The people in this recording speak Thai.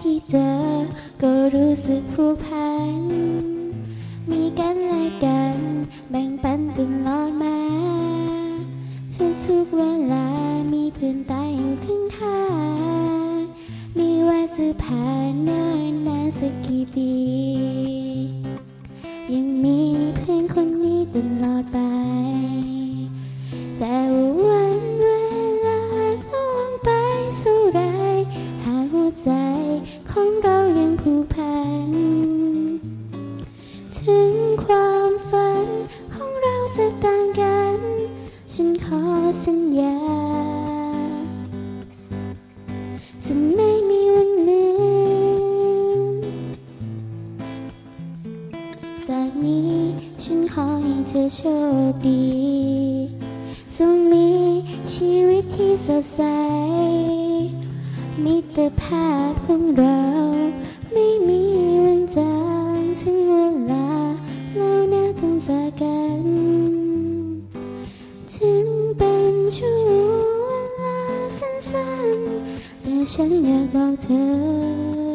ที่เจอ ก็รู้สึกผูกพัน มีกันและกัน แบ่งปันตลอดมา ทุกๆเวลา มีเพื่อนตายอยู่ข้างทางไม่ว่าจะผ่านเนิ่นนานสักกี่ปี ยังมีเพื่อนคนนี้ตลอดไป ผูกพัน ถึงความฝันของเราจะต่างกัน ฉันขอสัญญา จะไม่มีวันลืมจากนี้ฉันขอให้เธอโชคดีจงมีชีวิตที่สดใสมิตรภาพของเรา ถึงเป็นช่วงเวล